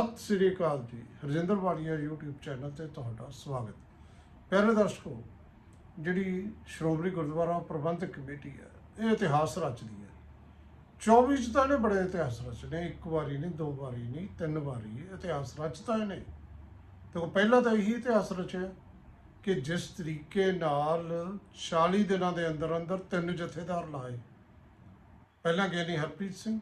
ਸਤਿ ਸ੍ਰੀ ਅਕਾਲ ਜੀ। ਹਰਜਿੰਦਰ ਵਾਲੀਆ YouTube channel ਤੇ ਤੁਹਾਡਾ ਸਵਾਗਤ। ਪਿਆਰੇ ਦਰਸ਼ਕੋ, ਜਿਹੜੀ ਸ਼੍ਰੋਮਣੀ ਗੁਰਦੁਆਰਾ ਪ੍ਰਬੰਧਕ ਕਮੇਟੀ ਹੈ, ਇਹ ਇਤਿਹਾਸ ਰਚਦੀ ਹੈ। 24 ਚ ਤਾਂ ਇਹਨੇ ਬੜੇ ਇਤਿਹਾਸ ਰਚਨੇ ਇੱਕ ਵਾਰੀ ਨਹੀਂ, ਦੋ ਵਾਰੀ ਨਹੀਂ, ਤਿੰਨ ਵਾਰੀ ਇਤਿਹਾਸ ਰਚਤਾ ਇਹਨੇ। ਤੇ ਉਹ ਪਹਿਲਾਂ ਤਾਂ ਇਹੀ ਇਤਿਹਾਸ ਰਚਿਆ ਕਿ ਜਿਸ ਤਰੀਕੇ ਨਾਲ 40 ਦਿਨਾਂ ਦੇ ਅੰਦਰ ਅੰਦਰ ਤਿੰਨ ਜਥੇਦਾਰ ਲਾਏ। ਪਹਿਲਾਂ ਗਿਆਨੀ ਹਰਪ੍ਰੀਤ ਸਿੰਘ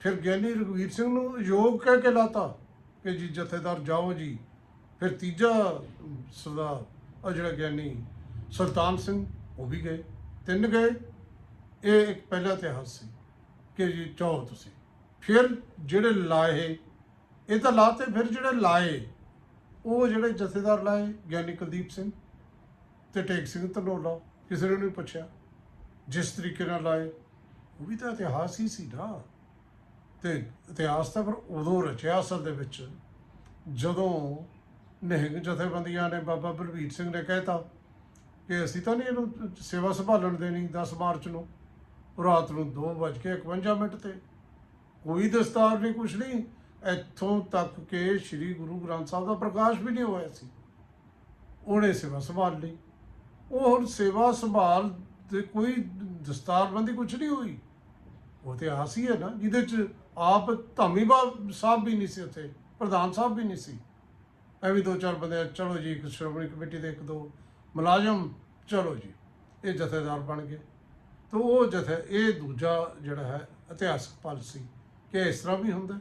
ਫਿਰ ਗਿਆਨੀ ਰਘਵੀਰ ਸਿੰਘ ਨੂੰ ਯੋਗ ਕਹਿ ਕੇ ਲਾਤਾ ਕਿ ਜੀ ਜਥੇਦਾਰ ਜਾਓ ਜੀ। ਫਿਰ ਤੀਜਾ ਸਰਦਾਰ ਉਹ ਜਿਹੜਾ ਗਿਆਨੀ ਸੁਲਤਾਨ ਸਿੰਘ, ਉਹ ਵੀ ਗਏ। ਤਿੰਨ ਗਏ। ਇਹ ਇੱਕ ਪਹਿਲਾ ਇਤਿਹਾਸ ਸੀ ਕਿ ਜੀ ਚਾਹੋ ਤੁਸੀਂ। ਫਿਰ ਜਿਹੜੇ ਲਾਏ, ਇਹ ਤਾਂ ਲਾਤੇ, ਫਿਰ ਜਿਹੜੇ ਲਾਏ, ਉਹ ਜਿਹੜੇ ਜਥੇਦਾਰ ਲਾਏ, ਗਿਆਨੀ ਕੁਲਦੀਪ ਸਿੰਘ ਤੇ ਟੇਕ ਸਿੰਘ ਧਨੋਲਾ, ਕਿਸੇ ਨੇ ਨਹੀਂ ਪੁੱਛਿਆ। ਜਿਸ ਤਰੀਕੇ ਨਾਲ ਲਾਏ, ਉਹ ਵੀ ਤਾਂ ਇਤਿਹਾਸ ਹੀ ਸੀ ਨਾ। ਤੇ ਇਤਿਹਾਸ ਤਾਂ ਫਿਰ ਉਦੋਂ ਰਚਿਆ ਅਸਲ ਦੇ ਵਿੱਚ, ਜਦੋਂ ਨਿਹੰਗ ਜਥੇਬੰਦੀਆਂ ਨੇ ਬਾਬਾ ਬਲਬੀਰ ਸਿੰਘ ਨੇ ਕਹਿਤਾ ਕਿ ਅਸੀਂ ਤਾਂ ਨਹੀਂ ਇਹਨੂੰ ਸੇਵਾ ਸੰਭਾਲਣ ਦੇਣੀ 10 ਮਾਰਚ ਨੂੰ, ਰਾਤ ਨੂੰ 2:51 ਮਿੰਟ ਤੇ। ਕੋਈ ਦਸਤਾਰ ਨਹੀਂ ਕੁਛ ਨਹੀਂ ਇੱਥੋਂ ਤੱਕ ਕਿ ਸ੍ਰੀ ਗੁਰੂ ਗ੍ਰੰਥ ਸਾਹਿਬ ਦਾ ਪ੍ਰਕਾਸ਼ ਵੀ ਨਹੀਂ ਹੋਇਆ ਸੀ। ਉਹਨੇ ਸੇਵਾ ਸੰਭਾਲ ਲਈ। ਉਹ ਹੁਣ ਸੇਵਾ ਸੰਭਾਲ ਤੇ ਕੋਈ ਦਸਤਾਰਬੰਦੀ ਕੁਛ ਨਹੀਂ ਹੋਈ। ਉਹ ਤੇ ਆਸ ਹੀ ਹੈ ਨਾ, ਜਿਹਦੇ ਚ ਆਪ ਧਾਮੀ ਸਾਹਿਬ ਵੀ ਨਹੀਂ ਸੀ ਉੱਥੇ, ਪ੍ਰਧਾਨ ਸਾਹਿਬ ਵੀ ਨਹੀਂ ਸੀ। ਐਵੇਂ ਦੋ ਚਾਰ ਬੰਦੇ ਚਲੋ ਜੀ, ਇੱਕ ਸ਼੍ਰੋਮਣੀ ਕਮੇਟੀ ਦੇ, ਇੱਕ ਦੋ ਮੁਲਾਜ਼ਮ, ਚਲੋ ਜੀ, ਇਹ ਜਥੇਦਾਰ ਬਣ ਗਏ। ਤਾਂ ਉਹ ਜਥੇ, ਇਹ ਦੂਜਾ ਜਿਹੜਾ ਹੈ, ਇਤਿਹਾਸਕ ਪਲ ਸੀ ਕਿ ਇਸ ਤਰ੍ਹਾਂ ਵੀ ਹੁੰਦਾ।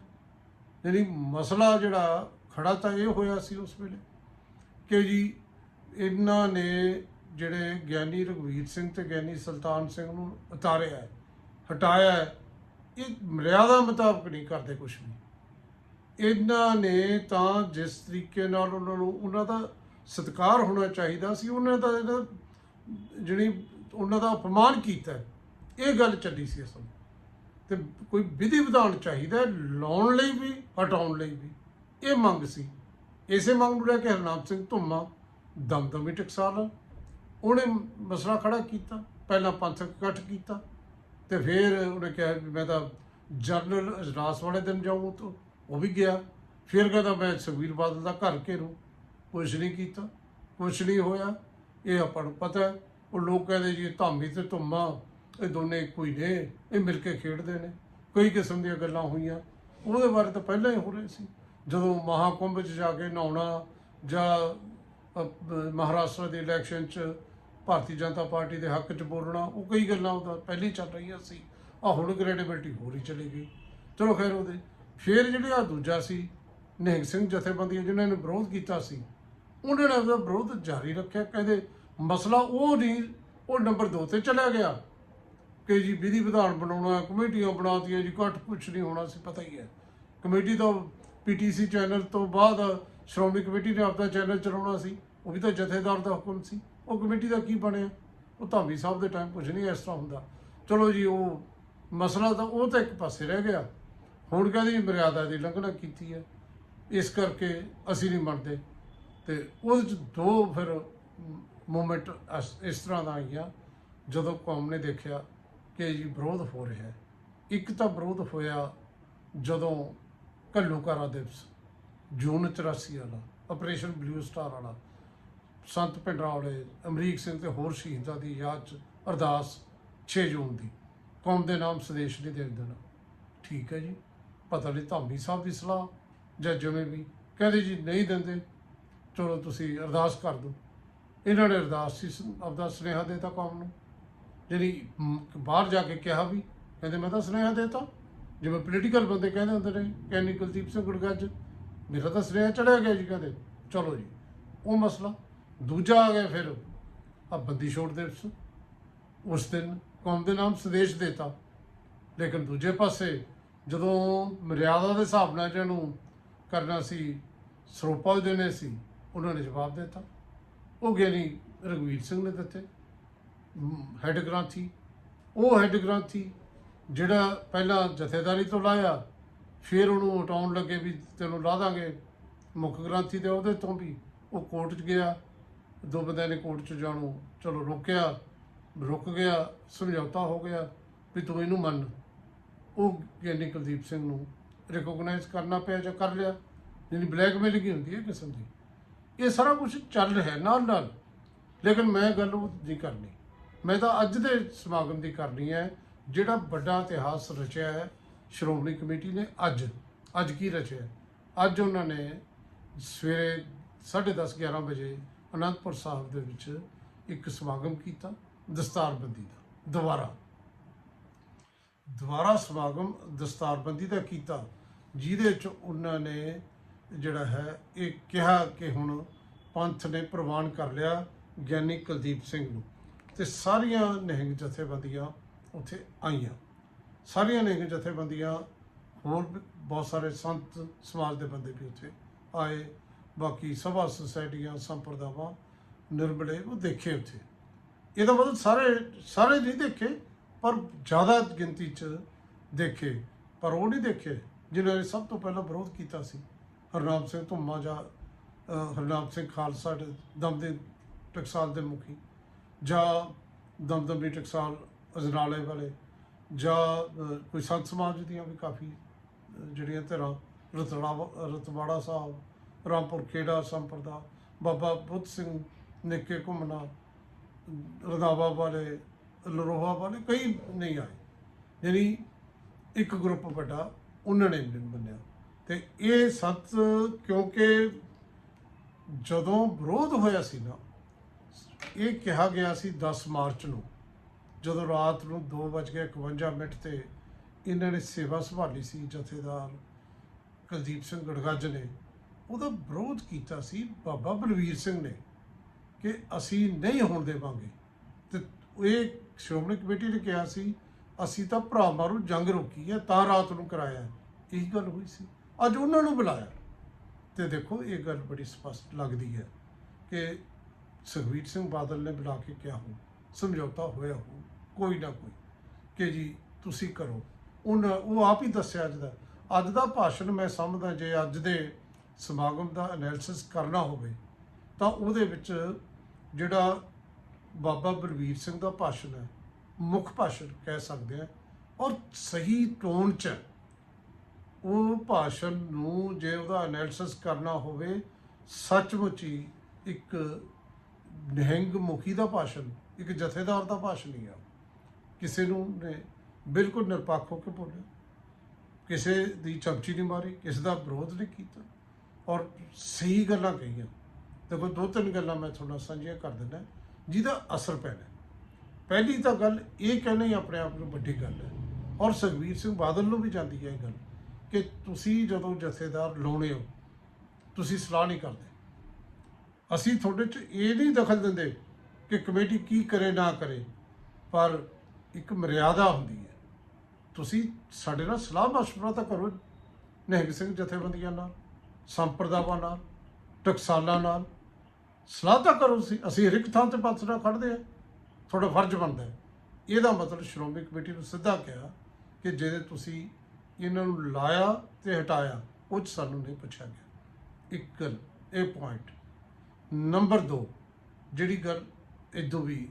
ਯਾਨੀ ਮਸਲਾ ਜਿਹੜਾ ਖੜਾ ਤਾਂ ਇਹ ਹੋਇਆ ਸੀ ਉਸ ਵੇਲੇ ਕਿ ਜੀ ਇਹਨਾਂ ਨੇ ਜਿਹੜੇ ਗਿਆਨੀ ਰਘਵੀਰ ਸਿੰਘ ਤੇ ਗਿਆਨੀ ਸੁਲਤਾਨ ਸਿੰਘ ਨੂੰ ਉਤਾਰਿਆ ਹਟਾਇਆ ਇਹ ਮਰਿਆਦਾ ਮੁਤਾਬਕ ਨਹੀਂ ਕਰਦੇ ਕੁਝ ਵੀ। ਇਹਨਾਂ ਨੇ ਤਾਂ ਜਿਸ ਤਰੀਕੇ ਨਾਲ ਉਹਨਾਂ ਨੂੰ, ਉਹਨਾਂ ਦਾ ਸਤਿਕਾਰ ਹੋਣਾ ਚਾਹੀਦਾ ਸੀ, ਉਹਨਾਂ ਦਾ ਇਹਦਾ ਜਿਹੜੀ ਉਹਨਾਂ ਦਾ ਅਪਮਾਨ ਕੀਤਾ, ਇਹ ਗੱਲ ਚੱਲੀ ਸੀ ਅਸਲ। ਤੇ ਕੋਈ ਵਿਧੀ ਵਿਧਾਨ ਚਾਹੀਦਾ, ਲਾਉਣ ਲਈ ਵੀ, ਹਟਾਉਣ ਲਈ ਵੀ। ਇਹ ਮੰਗ ਸੀ। ਇਸੇ ਮੰਗ ਨੂੰ ਲੈ ਕੇ ਹਰਨਾਮ ਸਿੰਘ ਧੁੰਮਾ ਦਮਦਮੀ ਟਕਸਾਲ। ਉਹਨੇ ਮਸਲਾ ਖੜਾ ਕੀਤਾ, ਪਹਿਲਾਂ ਪੰਥਕ ਇਕੱਠ ਕੀਤਾ। ਤੇ ਫਿਰ ਉਹਨੇ ਕਿਹਾ ਵੀ ਮੈਂ ਤਾਂ ਜਰਨਲ ਅਜਲਾਸ ਵਾਲੇ ਦਿਨ ਜਾਊਂ ਤਾਂ ਉਹ ਵੀ ਗਿਆ। ਫਿਰ ਕਹਿੰਦਾ ਮੈਂ ਸੁਖਬੀਰ ਬਾਦਲ ਦਾ ਘਰ ਘੇਰੂ। ਕੁਛ ਨਹੀਂ ਕੀਤਾ, ਕੁਛ ਨਹੀਂ ਹੋਇਆ। ਇਹ ਆਪਾਂ ਨੂੰ ਪਤਾ ਹੈ, ਉਹ ਲੋਕ ਕਹਿੰਦੇ ਜੀ ਧਾਮੀ ਤੇ ਧੁੰਮਾ, ਇਹ ਦੋਨੇ ਕੋਈ ਨੇ, ਇਹ ਮਿਲ ਕੇ ਖੇਡਦੇ ਨੇ। ਕਈ ਕਿਸਮ ਦੀਆਂ ਗੱਲਾਂ ਹੋਈਆਂ। ਉਹਦੇ ਬਾਰੇ ਤਾਂ ਪਹਿਲਾਂ ਹੀ ਹੋ ਰਹੇ ਸੀ। ਜਦੋਂ ਮਹਾਕੁੰਭ 'ਚ ਜਾ ਕੇ ਨਹਾਉਣਾ ਜਾਂ ਮਹਾਰਾਸ਼ਟਰ ਦੇ ਇਲੈਕਸ਼ਨ 'ਚ ਭਾਰਤੀ ਜਨਤਾ ਪਾਰਟੀ ਦੇ ਹੱਕ 'ਚ ਬੋਲਣਾ, ਉਹ ਕਈ ਗੱਲਾਂ ਉਹਦਾ ਪਹਿਲੀ ਚੱਲ ਰਹੀਆਂ ਸੀ। ਆ ਹੁਣ ਕ੍ਰੈਡੀਬਿਲਟੀ ਹੋਰ ਹੀ ਚਲੀ ਗਈ। ਚਲੋ ਖੈਰ ਉਹਦੇ। ਫਿਰ ਜਿਹੜੇ ਆ ਦੂਜਾ ਸੀ, ਨਿਹੰਗ ਸਿੰਘ ਜਥੇਬੰਦੀਆਂ, ਜਿਨ੍ਹਾਂ ਨੇ ਵਿਰੋਧ ਕੀਤਾ ਸੀ, ਉਹਨਾਂ ਨੇ ਉਹਦਾ ਵਿਰੋਧ ਜਾਰੀ ਰੱਖਿਆ। ਕਹਿੰਦੇ ਮਸਲਾ ਉਹ ਨਹੀਂ, ਉਹ ਨੰਬਰ 2 ਤੇ ਚਲਿਆ ਗਿਆ। ਕਿ ਜੀ ਵਿਧੀ ਵਿਧਾਨ ਬਣਾਉਣਾ, ਕਮੇਟੀਆਂ ਬਣਾਤੀਆਂ ਜੀ, ਘੱਟ ਕੁਛ ਨਹੀਂ ਹੋਣਾ ਸੀ, ਪਤਾ ਹੀ ਹੈ। ਕਮੇਟੀ ਤੋਂ ਪੀਟੀਸੀ ਚੈਨਲ ਤੋਂ ਬਾਅਦ ਸ਼੍ਰੋਮਣੀ ਕਮੇਟੀ ਨੇ ਆਪਦਾ ਚੈਨਲ ਚਲਾਉਣਾ ਸੀ। ਉਹ ਵੀ ਤਾਂ ਜਥੇਦਾਰ ਦਾ ਹੁਕਮ ਸੀ। ਉਹ ਕਮੇਟੀ ਦਾ ਕੀ ਬਣਿਆ? ਉਹ ਧਾਮੀ ਸਾਹਿਬ ਦੇ ਟਾਈਮ ਕੁਝ ਨਹੀਂ ਇਸ ਤਰ੍ਹਾਂ ਹੁੰਦਾ। ਚਲੋ ਜੀ, ਉਹ ਮਸਲਾ ਤਾਂ ਉਹ ਤਾਂ ਇੱਕ ਪਾਸੇ ਰਹਿ ਗਿਆ। ਹੁਣ ਕਹਿੰਦੇ ਜੀ ਮਰਿਆਦਾ ਦੀ ਲੰਘਣਾ ਕੀਤੀ ਹੈ। ਇਸ ਕਰਕੇ ਅਸੀਂ ਨਹੀਂ ਮੰਨਦੇ। ਤੇ ਉਹਦੇ ਚ ਦੋ ਫਿਰ ਮੂਮੈਂਟ ਇਸ ਤਰ੍ਹਾਂ ਦਾ ਆਈਆਂ। ਜਦੋਂ ਕੌਮ ਨੇ ਦੇਖਿਆ ਕਿ ਜੀ ਵਿਰੋਧ ਹੋ ਰਿਹਾ ਹੈ। ਇੱਕ ਤਾਂ ਵਿਰੋਧ ਹੋਇਆ ਜਦੋਂ ਘੱਲੂਕਾਰਾ ਦਿਵਸ, ਜੂਨ 84 ਵਾਲਾ ਆਪਰੇਸ਼ਨ ਬਲੂ ਸਟਾਰ ਵਾਲਾ। ਸੰਤ ਭਿੰਡਰਾਂ ਵਾਲੇ ਅਮਰੀਕ ਸਿੰਘ ਤੇ ਹੋਰ ਸ਼ਹੀਦਾਂ ਦੀ ਯਾਦ 'ਚ ਅਰਦਾਸ 6 ਜੂਨ ਦੀ। ਕੌਮ ਦੇ ਨਾਮ ਸੰਦੇਸ਼ ਨਹੀਂ ਦੇਣ ਦੇਣਾ। ਠੀਕ ਹੈ ਜੀ। ਪਤਾ ਨਹੀਂ ਧਾਮੀ ਸਾਹਿਬ ਦੀ ਸਲਾਹ ਜਾਂ ਜਿਵੇਂ ਵੀ। ਕਹਿੰਦੇ ਜੀ ਨਹੀਂ ਦਿੰਦੇ। ਚਲੋ ਤੁਸੀਂ ਅਰਦਾਸ ਕਰ ਦਿਓ। ਇਹਨਾਂ ਨੇ ਅਰਦਾਸ ਸੀ ਆਪਦਾ ਸੁਨੇਹਾ ਦੇਤਾ ਕੌਮ ਨੂੰ। ਜਿਹੜੀ ਬਾਹਰ ਜਾ ਕੇ ਕਿਹਾ ਵੀ, ਕਹਿੰਦੇ ਮੈਂ ਤਾਂ ਸੁਨੇਹਾ ਦੇਤਾ। ਜਿਵੇਂ ਪੋਲੀਟੀਕਲ ਬੰਦੇ ਕਹਿੰਦੇ ਹੁੰਦੇ ਨੇ ਕੈਨੀ ਕੁਲਦੀਪ ਸਿੰਘ ਗੁਰਗੱਜ ਮੇਰਾ ਤਾਂ ਸੁਨੇਹਾ ਚੜਿਆ ਗਿਆ ਜੀ ਕਹਿੰਦੇ। ਚਲੋ ਜੀ। ਉਹ ਮਸਲਾ ਦੂਜਾ ਆ ਗਿਆ ਫਿਰ ਆ ਬੰਦੀ ਛੋੜ ਦਿਵਸ ਉਸ ਦਿਨ ਕੌਮ ਦੇ ਨਾਮ ਸੰਦੇਸ਼ ਦੇਤਾ। ਲੇਕਿਨ ਦੂਜੇ ਪਾਸੇ ਜਦੋਂ ਮਰਿਆਦਾ ਦੇ ਹਿਸਾਬ ਨਾਲ ਇਹਨਾਂ ਨੂੰ ਕਰਨਾ ਸੀ, ਸਰੋਪਾ ਦੇਣੇ ਸੀ, ਉਹਨਾਂ ਨੇ ਜਵਾਬ ਦਿੱਤਾ। ਉਹ ਗਿਆਨੀ ਰਘਵੀਰ ਸਿੰਘ ਨੇ ਦਿੱਤੇ। ਹੈੱਡ ਗ੍ਰੰਥੀ। ਉਹ ਹੈੱਡ ਗ੍ਰੰਥੀ ਜਿਹੜਾ ਪਹਿਲਾਂ ਜਥੇਦਾਰੀ ਤੋਂ ਲਾਇਆ, ਫਿਰ ਉਹਨੂੰ ਹਟਾਉਣ ਲੱਗੇ ਵੀ ਤੈਨੂੰ ਲਾ ਦਾਂਗੇ। ਮੁੱਖ ਗ੍ਰੰਥੀ ਦੇ ਉਹਦੇ ਤੋਂ ਵੀ। ਉਹ ਕੋਰਟ 'ਚ ਗਿਆ। ਦੋ ਬੰਦਿਆਂ ਨੇ ਕੋਰਟ 'ਚ ਜਾਣੂ, ਚਲੋ ਰੋਕਿਆ ਰੁਕ ਗਿਆ, ਸਮਝੌਤਾ ਹੋ ਗਿਆ, ਵੀ ਤੂੰ ਇਹਨੂੰ ਮੰਨ। ਉਹ ਗਿਆਨੀ ਕੁਲਦੀਪ ਸਿੰਘ ਨੂੰ ਰਿਕੋਗਨਾਈਜ਼ ਕਰਨਾ ਪਿਆ ਜਾਂ ਕਰ ਲਿਆ ਜਿਹੜੀ ਬਲੈਕਮੇਲਿੰਗ ਹੀ ਹੁੰਦੀ ਹੈ ਕਿਸਮ ਦੀ। ਇਹ ਸਾਰਾ ਕੁਝ ਚੱਲ ਰਿਹਾ ਨਾਲ ਨਾਲ। ਲੇਕਿਨ ਮੈਂ ਗੱਲ ਉਹ ਨਹੀਂ ਕਰਨੀ। ਮੈਂ ਤਾਂ ਅੱਜ ਦੇ ਸਮਾਗਮ ਦੀ ਕਰਨੀ ਹੈ, ਜਿਹੜਾ ਵੱਡਾ ਇਤਿਹਾਸ ਰਚਿਆ ਹੈ, ਸ਼੍ਰੋਮਣੀ ਕਮੇਟੀ ਨੇ ਅੱਜ। ਅੱਜ ਕੀ ਰਚਿਆ? ਅੱਜ ਉਹਨਾਂ ਨੇ ਸਵੇਰੇ 10:30 11 ਵਜੇ ਅਨੰਦਪੁਰ ਸਾਹਿਬ ਦੇ ਵਿੱਚ ਇੱਕ ਸਮਾਗਮ ਕੀਤਾ, ਦਸਤਾਰਬੰਦੀ ਦਾ, ਦੁਬਾਰਾ। ਦੁਬਾਰਾ ਸਮਾਗਮ ਦਸਤਾਰਬੰਦੀ ਦਾ ਕੀਤਾ, ਜਿਹਦੇ ਚ ਉਹਨਾਂ ਨੇ ਜਿਹੜਾ ਹੈ, ਇਹ ਕਿਹਾ ਕਿ ਹੁਣ ਪੰਥ ਨੇ ਪ੍ਰਵਾਨ ਕਰ ਲਿਆ ਗਿਆਨੀ ਕੁਲਦੀਪ ਸਿੰਘ ਨੂੰ। ਤੇ ਸਾਰੀਆਂ ਨਿਹੰਗ ਜਥੇਬੰਦੀਆਂ ਉੱਥੇ ਆਈਆਂ। ਸਾਰੀਆਂ ਨਿਹੰਗ ਜਥੇਬੰਦੀਆਂ ਹੋਰ ਵੀ ਬਹੁਤ ਸਾਰੇ ਸੰਤ ਸਮਾਜ ਦੇ ਬੰਦੇ ਵੀ ਉੱਥੇ ਆਏ। ਬਾਕੀ ਸਭਾ ਸੁਸਾਇਟੀਆਂ, ਸੰਪਰਦਾਵਾਂ ਨਿਰਮਲੇ ਉਹ ਦੇਖੇ ਉੱਥੇ। ਇਹਦਾ ਮਤਲਬ ਸਾਰੇ ਸਾਰੇ ਨਹੀਂ ਦੇਖੇ, ਪਰ ਜ਼ਿਆਦਾ ਗਿਣਤੀ 'ਚ ਦੇਖੇ, ਪਰ ਉਹ ਨਹੀਂ ਦੇਖੇ ਜਿਨ੍ਹਾਂ ਨੇ ਸਭ ਤੋਂ ਪਹਿਲਾਂ ਵਿਰੋਧ ਕੀਤਾ ਸੀ। ਹਰਨਾਮ ਸਿੰਘ ਧੁੰਮਾ ਜਾਂ ਹਰਨਾਮ ਸਿੰਘ ਖਾਲਸਾ ਦੇ ਟਕਸਾਲ ਦੇ ਮੁਖੀ ਜਾਂ ਦਮਦਮੀ ਟਕਸਾਲ ਅਜਨਾਲੇ ਵਾਲੇ ਜਾਂ ਕੋਈ ਸੰਤ ਸਮਾਜ ਦੀਆਂ ਵੀ ਕਾਫੀ ਜਿਹੜੀਆਂ ਧਿਰਾਂ ਰਤੜਾ ਰਤਵਾੜਾ ਸਾਹਿਬ ਰਾਮਪੁਰ ਖੇੜਾ ਸੰਪਰਦਾ ਬਾਬਾ ਬੁੱਧ ਸਿੰਘ ਨਿੱਕੇ ਘੁੰਮਣਾ ਰਦਾਵਾ ਵਾਲੇ ਲਰੋਹਾ ਵਾਲੇ ਕਈ ਨਹੀਂ ਆਏ। ਯਾਨੀ ਇੱਕ ਗਰੁੱਪ ਵੱਡਾ, ਉਹਨਾਂ ਨੇ ਨਹੀਂ ਮੰਨਿਆ। ਤੇ ਇਹ ਸੱਤ ਕਿਉਂਕਿ ਜਦੋਂ ਵਿਰੋਧ ਹੋਇਆ ਸੀ ਨਾ, ਇਹ ਕਿਹਾ ਗਿਆ ਸੀ 10 ਮਾਰਚ ਨੂੰ। ਜਦੋਂ ਰਾਤ ਨੂੰ 2:51 ਮਿੰਟ ਤੇ ਇਹਨਾਂ ਨੇ ਸੇਵਾ ਸੰਭਾਲੀ ਸੀ ਜਥੇਦਾਰ ਕੁਲਦੀਪ ਸਿੰਘ ਗੜਗੱਜ ਨੇ। ਉਹਦਾ ਵਿਰੋਧ ਕੀਤਾ ਸੀ ਬਾਬਾ ਬਲਵੀਰ ਸਿੰਘ ਨੇ ਕਿ ਅਸੀਂ ਨਹੀਂ ਹੋਣ ਦੇਵਾਂਗੇ। ਤੇ ਇਹ ਸ਼੍ਰੋਮਣੀ ਕਮੇਟੀ ਨੇ ਕਿਹਾ ਸੀ, ਅਸੀਂ ਤਾਂ ਭਰਾ ਮਾਰੂ ਜੰਗ ਰੋਕੀ ਹੈ, ਤਾਂ ਰਾਤ ਨੂੰ ਕਰਾਇਆ ਹੈ। ਇਹੀ ਗੱਲ ਹੋਈ ਸੀ। ਅੱਜ ਉਹਨਾਂ ਨੂੰ ਬੁਲਾਇਆ। ਤੇ ਦੇਖੋ, ਇਹ ਗੱਲ ਬੜੀ ਸਪਸ਼ਟ ਲੱਗਦੀ ਹੈ ਕਿ ਸੁਖਬੀਰ ਸਿੰਘ ਬਾਦਲ ਨੇ ਬੁਲਾ ਕੇ ਕਿਹਾ ਹੋ ਸਮਝੌਤਾ ਹੋਇਆ ਹੋ ਕੋਈ ਨਾ ਕੋਈ, ਕਿ ਜੀ ਤੁਸੀਂ ਕਰੋ। ਉਹਨਾਂ, ਉਹ ਆਪ ਹੀ ਦੱਸਿਆ ਅੱਜ ਦਾ ਅੱਜ ਦਾ ਭਾਸ਼ਣ ਮੈਂ ਸਮਝਦਾ ਜੇ ਅੱਜ ਦੇ ਸਮਾਗਮ ਦਾ ਐਨਾਲਿਸਿਸ ਕਰਨਾ ਹੋਵੇ, ਤਾਂ ਉਹਦੇ ਵਿੱਚ ਜਿਹੜਾ ਬਾਬਾ ਬਲਵੀਰ ਸਿੰਘ ਦਾ ਭਾਸ਼ਣ ਹੈ, ਮੁੱਖ ਭਾਸ਼ਣ ਕਹਿ ਸਕਦੇ ਆ ਔਰ ਸਹੀ ਟੋਨ 'ਚ ਉਹ ਭਾਸ਼ਣ ਨੂੰ ਜੇ ਉਹਦਾ ਐਨਾਲਿਸਿਸ ਕਰਨਾ ਹੋਵੇ, ਸੱਚਮੁੱਚ ਹੀ ਇੱਕ ਨਿਹੰਗ ਮੁਖੀ ਦਾ ਭਾਸ਼ਣ, ਇੱਕ ਜਥੇਦਾਰ ਦਾ ਭਾਸ਼ਣ ਹੀ ਆ। ਕਿਸੇ ਨੂੰ ਨੇ ਬਿਲਕੁਲ ਨਿਰਪੱਖ ਹੋ ਕੇ ਬੋਲਿਆ। ਕਿਸੇ ਦੀ ਚਮਚੀ ਨਹੀਂ ਮਾਰੀ, ਕਿਸੇ ਦਾ ਵਿਰੋਧ ਨਹੀਂ ਕੀਤਾ। ਔਰ ਸਹੀ ਗੱਲਾਂ ਕਹੀਆਂ। ਦੇਖੋ, ਦੋ ਤਿੰਨ ਗੱਲਾਂ ਮੈਂ ਤੁਹਾਡਾ ਸਾਂਝੀਆਂ ਕਰ ਦਿੰਦਾ। ਜਿਹਦਾ ਅਸਰ ਪੈਣਾ। ਪਹਿਲੀ ਤਾਂ ਗੱਲ, ਇਹ ਕਹਿਣਾ ਹੀ ਆਪਣੇ ਆਪ ਨੂੰ ਵੱਡੀ ਗੱਲ ਹੈ। ਔਰ ਸੁਖਬੀਰ ਸਿੰਘ ਬਾਦਲ ਨੂੰ ਵੀ ਜਾਂਦੀ ਹੈ ਇਹ ਗੱਲ ਕਿ ਤੁਸੀਂ ਜਦੋਂ ਜਥੇਦਾਰ ਲਾਉਣੇ ਹੋ, ਤੁਸੀਂ ਸਲਾਹ ਨਹੀਂ ਕਰਦੇ। ਅਸੀਂ ਤੁਹਾਡੇ 'ਚ ਇਹ ਨਹੀਂ ਦਖਲ ਦਿੰਦੇ ਕਿ ਕਮੇਟੀ ਕੀ ਕਰੇ, ਨਾ ਕਰੇ, ਪਰ ਇੱਕ ਮਰਿਆਦਾ ਹੁੰਦੀ ਹੈ। ਤੁਸੀਂ ਸਾਡੇ ਨਾਲ ਸਲਾਹ ਮਸ਼ਵਰਾ ਤਾਂ ਕਰੋ। ਨਹਿੰਗ ਸਿੰਘ ਜਥੇਬੰਦੀਆਂ ਨਾਲ। ਸੰਪਰਦਾਵਾਂ ਨਾਲ, ਟਕਸਾਲਾਂ ਨਾਲ। ਸਲਾਹ ਤਾਂ ਕਰੋ ਸੀ ਅਸੀਂ ਹਰ ਇੱਕ ਥਾਂ ਤੇ ਪੰਥ ਨਾਲ ਖੜਦੇ ਆ ਤੁਹਾਡਾ ਫਰਜ਼ ਬਣਦਾ ਹੈ। ਇਹਦਾ ਮਤਲਬ ਸ਼੍ਰੋਮਣੀ ਕਮੇਟੀ ਨੂੰ ਸਿੱਧਾ ਕਿਹਾ ਕਿ ਜੇ ਤੁਸੀਂ ਇਹਨਾਂ ਨੂੰ ਲਾਇਆ ਤੇ ਹਟਾਇਆ, ਉਹ 'ਚ ਸਾਨੂੰ ਨਹੀਂ ਪੁੱਛਿਆ ਗਿਆ। ਇੱਕ ਗੱਲ, ਇਹ ਪੁਆਇੰਟ ਨੰਬਰ 2 ਜਿਹੜੀ ਗੱਲ ਇਦੋਂ ਵੀ